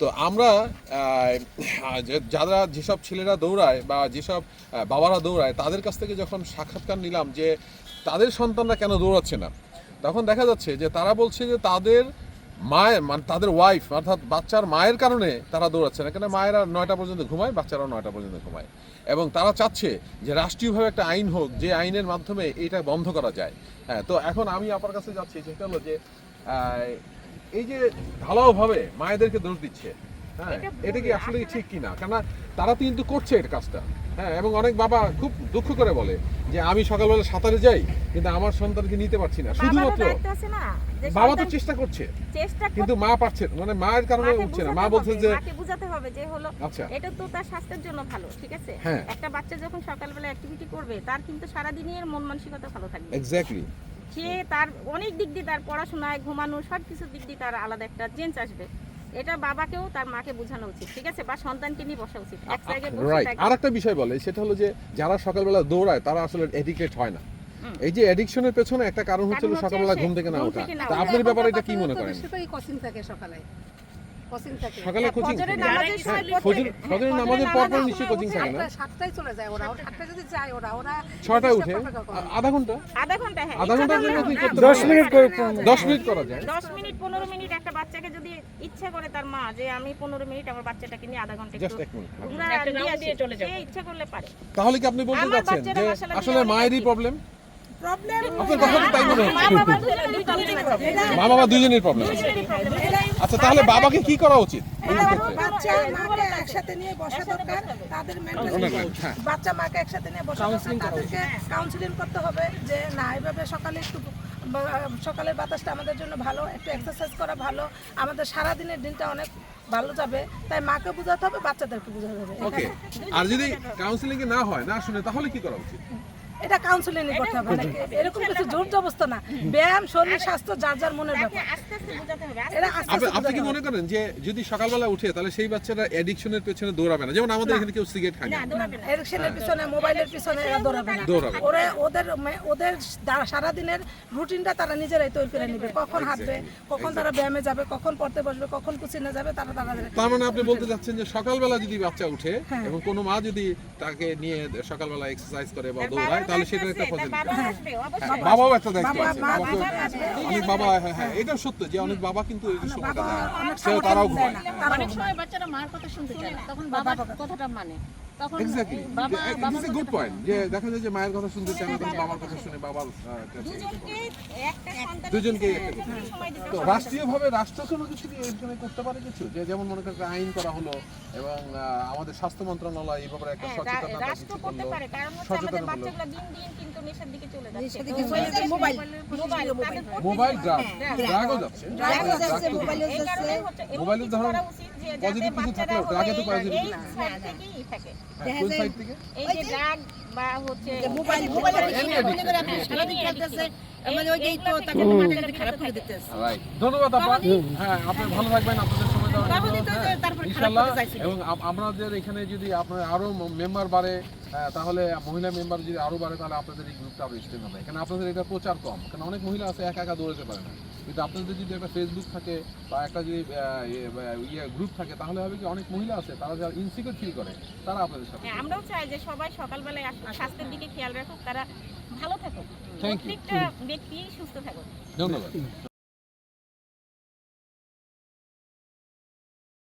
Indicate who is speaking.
Speaker 1: তো আমরা যারা যেসব ছেলেরা দৌড়ায় বা যেসব বাবারা দৌড়ায়, তাদের কাছ থেকে যখন সাক্ষাৎকার নিলাম যে তাদের সন্তানরা কেন দৌড়াচ্ছে না, তখন দেখা যাচ্ছে যে তারা বলছে যে তাদের মায়ের মানে তাদের ওয়াইফ অর্থাৎ বাচ্চার মায়ের কারণে তারা দৌড়াচ্ছে না। কেন? মায়েরা নয়টা পর্যন্ত ঘুমায়, বাচ্চারাও নয়টা পর্যন্ত ঘুমায়। এবং তারা চাচ্ছে যে রাষ্ট্রীয়ভাবে একটা আইন হোক, যে আইনের মাধ্যমে এটা বন্ধ করা যায়। হ্যাঁ তো এখন আমি আপনার কাছে যাচ্ছি, সেটা হলো যে এই যে ঢালাওভাবে মায়েদেরকে দোষ দিচ্ছে হ্যাঁ এটা কি আসলে ঠিক কিনা? কেননা তারা তো কিন্তু করছে এটা কাজটা হ্যাঁ এবং অনেক বাবা খুব দুঃখ করে বলে যে আমি সকালবেলা সাঁতারে যাই কিন্তু আমার সন্তানকে নিতে পারছি না। শুধুমাত্র বাবা তো চেষ্টা করছে
Speaker 2: চেষ্টা
Speaker 1: কিন্তু মা পারছে মানে মায়ের কারণে উঠছে না। মা বলছে যে
Speaker 2: বুঝাতে হবে যে হলো
Speaker 1: আচ্ছা।
Speaker 2: এটা তো তার স্বাস্থ্যের জন্য ভালো ঠিক আছে?
Speaker 1: হ্যাঁ।
Speaker 2: একটা বাচ্চা যখন সকালবেলা অ্যাক্টিভিটি করবে তার কিন্তু সারা দিনের মন মানসিকতা ভালো থাকবে।
Speaker 1: এক্স্যাক্টলি
Speaker 2: সে তার অনেক দিক দিয়ে তার পড়াশোনায় ঘুমানো সব কিছু দিক দিয়ে তার আলাদা একটা চেঞ্জ আসবে। এটা বাবাকেও তার মাকে বোঝানো উচিত ঠিক আছে? বা সন্তানকে নিয়ে বসা উচিত। এক জায়গায়
Speaker 1: আর একটা বিষয় বলে সেটা হলো যে যারা সকালবেলা দৌড়ায় তারা আসলে এডিক্টেড হয় না। এই যে অ্যাডিকশনের পেছনে একটা কারণ হচ্ছে সকালবেলা ঘুম থেকে না ওঠা। তা আপনার ব্যাপারে এটা কি মনে করেন?
Speaker 3: সেটাই কোচিং থাকে সকালে। কোচিং থাকে।
Speaker 1: সকালে কোচিং
Speaker 2: ফজরের নামাজের সময়
Speaker 1: ফজর
Speaker 2: পড়তে-
Speaker 1: ফজরের নামাজের
Speaker 2: ফজরের
Speaker 1: পর পর নিশ্চয়ই কোচিং থাকে না?
Speaker 3: সাতটায়- সাতটায় চলে যায় ওরা। ওরা সাতটায় যদি যায় ওরা ওরা
Speaker 1: ছটায় উঠে?
Speaker 3: চেষ্টা করে
Speaker 1: আ- আধা ঘণ্টা?
Speaker 2: আধা ঘণ্টা হ্যাঁ।
Speaker 1: আধা ঘণ্টার জন্য কি করতে
Speaker 4: মিনিট করে
Speaker 1: দশ মিনিট। করা যায়?
Speaker 2: দশ মিনিট পনেরো মিনিট একটা বাচ্চাকে যদি ইচ্ছা করে তার মা যে আমি পনেরো মিনিট আমার বাচ্চাটাকে নিয়ে আধা ঘণ্টা
Speaker 1: জাস্ট
Speaker 2: একটু
Speaker 1: এক মিনিট
Speaker 2: ঘুরা দিয়ে আসি, সে ইচ্ছা করলে পারে।
Speaker 1: তাহলে কি আপনি বলতে চাচ্ছেন যে আসলে মায়েরই প্রবলেম
Speaker 3: প্রবলেম
Speaker 1: আপনার কথা তো তাই মনে
Speaker 2: মা
Speaker 1: হচ্ছে
Speaker 2: বাবা দুজনের
Speaker 1: মা বাবা দুজনের প্রবলেম। আচ্ছা তাহলে বাবাকে কি করা উচিত?
Speaker 3: বাচ্চা মাকে একসাথে নিয়ে বসা দরকার তাদের মেন্টাল
Speaker 1: হ্যাঁ।
Speaker 3: বাচ্চা মাকে একসাথে নিয়ে বসা দরকার। তাদেরকে কাউন্সিলিং করতে হবে যে না এইভাবে সকালে একটু সকালের বাতাসটা আমাদের জন্য ভালো একটু এক্সারসাইজ করা ভালো। আমাদের সারা দিনের দিনটা অনেক ভালো যাবে। তাই মাকে বোঝাতে হবে বাচ্চাদেরকে বোঝাতে হবে।
Speaker 1: আর যদি কাউন্সিলিং না হয় না শুনে তাহলে কি করা উচিত?
Speaker 3: এটা কাউন্সিলিং করতে হবে নাকি? এরকম কিছু জোর জবস্তা না। ব্যায়াম শরীর স্বাস্থ্য যার যার মনের ব্যাপার।
Speaker 2: আস্তে আস্তে বোঝাতে হবে
Speaker 3: এটা
Speaker 1: আপনি কি মনে করেন যে যদি সকালবেলা উঠে তাহলে সেই বাচ্চারা অ্যাডিকশনের পেছনে দৌড়াবে না? যেমন আমাদের এখানে কেউ সিগারেট খায় না।
Speaker 3: এডিকশনের পিছনে মোবাইলের পিছনে এরা দৌড়াবে না।
Speaker 1: দৌড়াবে
Speaker 3: ওরা ওদের ওদের দা- সারাদিনের রুটিনটা তারা নিজেরাই তৈরি করে নেবে। কখন হাঁটবে কখন তারা ব্যায়ামে যাবে কখন পড়তে বসবে কখন কুচিনে যাবে তারা তারা
Speaker 1: তার মানে আপনি বলতে চাচ্ছেন যে সকালবেলা যদি বাচ্চা উঠে
Speaker 3: হ্যাঁ।
Speaker 1: এবং কোনো মা যদি তাকে নিয়ে সকালবেলা এক্সারসাইজ করে বা দৌড়ায় তাহলে সেটা একটা
Speaker 2: বাবাও আসবে, অবশ্যই।
Speaker 1: বাবাও একটা দায়িত্ব
Speaker 3: বাবা-
Speaker 1: আছে।
Speaker 3: বাবা
Speaker 1: অনেক বাবা হ্যাঁ হ্যাঁ এটাও সত্য যে অনেক বাবা কিন্তু এই সময়টা
Speaker 3: বাবা
Speaker 1: দেয়।
Speaker 3: অনেক
Speaker 1: সেও
Speaker 3: সময়
Speaker 1: তারাও ঘুমায়।
Speaker 5: অনেক সময় বাচ্চারা মার কথা শুনতে চায় তখন বাবার কথাটা মানে। তখন
Speaker 1: এক্স্যাক্টলি
Speaker 5: বাবা
Speaker 1: গুড পয়েন্ট যে দেখা যায় যে মায়ের কথা শুনতে চায় না তখন বাবার কথা শুনে বাবার
Speaker 2: দুজনকে একটা সন্তানের
Speaker 1: দুজনকেই
Speaker 2: পিছনে
Speaker 1: একটা
Speaker 2: যতটুকু সময় দিতে
Speaker 1: তো রাষ্ট্রীয়ভাবে রাষ্ট্র কোনো কিছু কি এখানে করতে পারে কিছু? যে যেমন মনে করেন আইন করা হলো এবং আমাদের স্বাস্থ্য মন্ত্রণালয় এই ব্যাপারে একটা
Speaker 2: হ্যাঁ,
Speaker 1: সচেতনতা
Speaker 2: রাষ্ট্র করতে পারে কারণ হচ্ছে
Speaker 1: সচেতন
Speaker 2: আমাদের বাচ্চাগুলো দিন দিন কিন্তু নেশার দিকে চলে যাচ্ছে।
Speaker 3: নেশার দিকে
Speaker 2: তো
Speaker 3: চলে যাচ্ছে, মোবাইল।
Speaker 2: মোবাইল
Speaker 1: মোবাইল ড্রাগ
Speaker 2: হ্যাঁ,
Speaker 1: ড্রাগও যাচ্ছে।
Speaker 3: ড্রাগও যাচ্ছে,
Speaker 1: ড্রাগ
Speaker 3: মোবাইলেও
Speaker 1: মোবাইলের ধরুন positive কিছু থাকলেও এ তো কিছু
Speaker 2: থাকে।
Speaker 1: হ্যাঁ, কোন সাইড থেকে?
Speaker 2: এই যে ড্রাগ বা হচ্ছে
Speaker 3: মোবাইল
Speaker 5: সারাদিন খেলতেছে,
Speaker 2: addiction।
Speaker 5: আমাদের ওই তো তাকে
Speaker 2: থেকে
Speaker 5: মাথাটা
Speaker 2: বাচ্চাদের
Speaker 5: খারাপ করে দিতেছে।
Speaker 1: ধন্যবাদ আপনার হ্যাঁ আপনি ভালো থাকবেন আপনাদের হ্যাঁ,
Speaker 5: চাইছিল।
Speaker 1: এবং আপনাদের এখানে যদি আপনার আরও মেম্বার বাড়ে তাহলে মহিলা মেম্বার যদি আরও বাড়ে তাহলে আপনাদের এই গ্রুপটা আরও স্ট্রেন হবে। কারণ আপনাদের এটা প্রচার কম? কারণ অনেক মহিলা আছে একা একা দৌড়াতে পারে না। কিন্তু আপনাদের যদি একটা ফেসবুক থাকে বা একটা যদি ইয়ে, গ্রুপ থাকে তাহলে হবে কি অনেক মহিলা আছে তারা যারা ইনসিকিউর ফিল করে তারা আপনাদের সাথে
Speaker 2: হ্যাঁ, আমরাও চাই যে সবাই সকালবেলায় স্বাস্থ্যের দিকে খেয়াল রাখুক তারা ভালো থাকুক। প্রত্যেকটা ব্যক্তি সুস্থ থাকুক।
Speaker 1: ধন্যবাদ।